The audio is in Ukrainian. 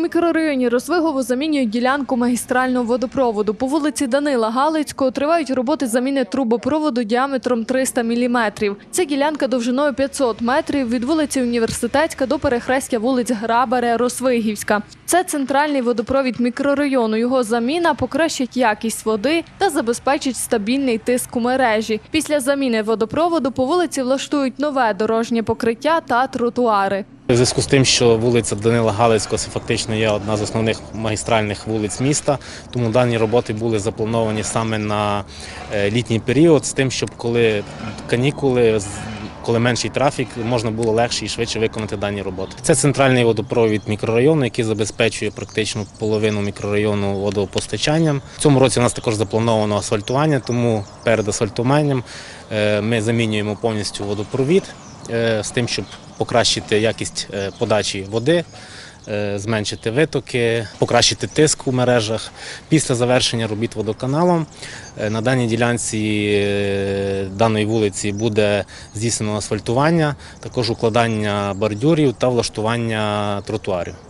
Мікрорайоні Розвигово замінюють ділянку магістрального водопроводу. По вулиці Данила Галицького тривають роботи заміни трубопроводу діаметром 300 міліметрів. Це ділянка довжиною 500 метрів від вулиці Університетська до перехрестя вулиць Грабаре, Росвигівська. Це центральний водопровід мікрорайону. Його заміна покращить якість води та забезпечить стабільний тиск у мережі. Після заміни водопроводу по вулиці влаштують нове дорожнє покриття та тротуари. У зв'язку з тим, що вулиця Данила Галицького це фактично є одна з основних магістральних вулиць міста, тому дані роботи були заплановані саме на е, літній період, з тим, щоб коли канікули, коли менший трафік, можна було легше і швидше виконати дані роботи. Це центральний водопровід мікрорайону, який забезпечує практично половину мікрорайону водопостачанням. В цьому році у нас також заплановано асфальтування, тому перед асфальтуванням е, ми замінюємо повністю водопровід з тим, щоб покращити якість е, подачі води, е, зменшити витоки, покращити тиск у мережах. Після завершення робіт водоканалом е, на даній ділянці е, даної вулиці буде здійснено асфальтування, також укладання бордюрів та влаштування тротуарів.